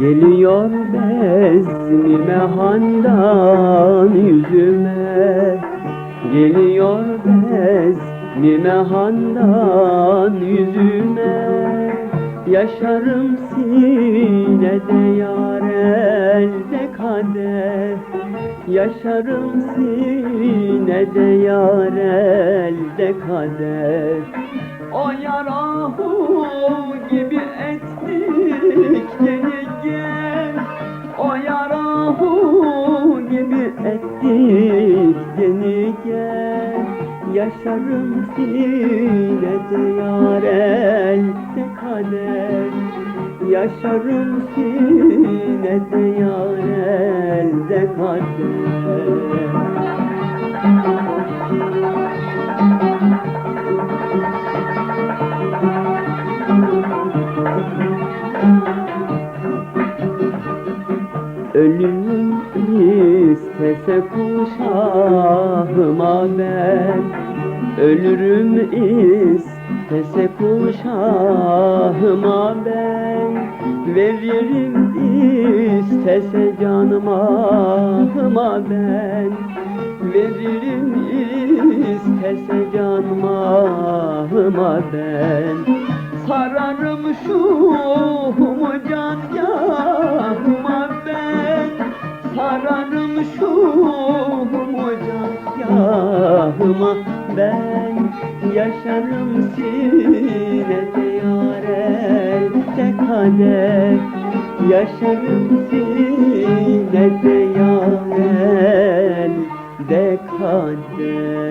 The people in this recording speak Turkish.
Geliyor bezmime handan yüzüme Geliyor bezmime handan yüzüme. Yaşarım sinede yar elde kader. Yaşarım sinede yar elde kader. O yarahu gibi gibi ettik geri gel Yaşarım sinede yar elde kader Yaşarım sinede yar elde kader Ölüm istese kuşağıma ben. Ölürüm istese kuşağıma ben. Veririm istese canıma ben. Veririm istese canıma ben. Sararım şuhumu can Sararım şu ocağıma ben Yaşarım sinet yâre tek kader Yaşarım sinet yâre de kader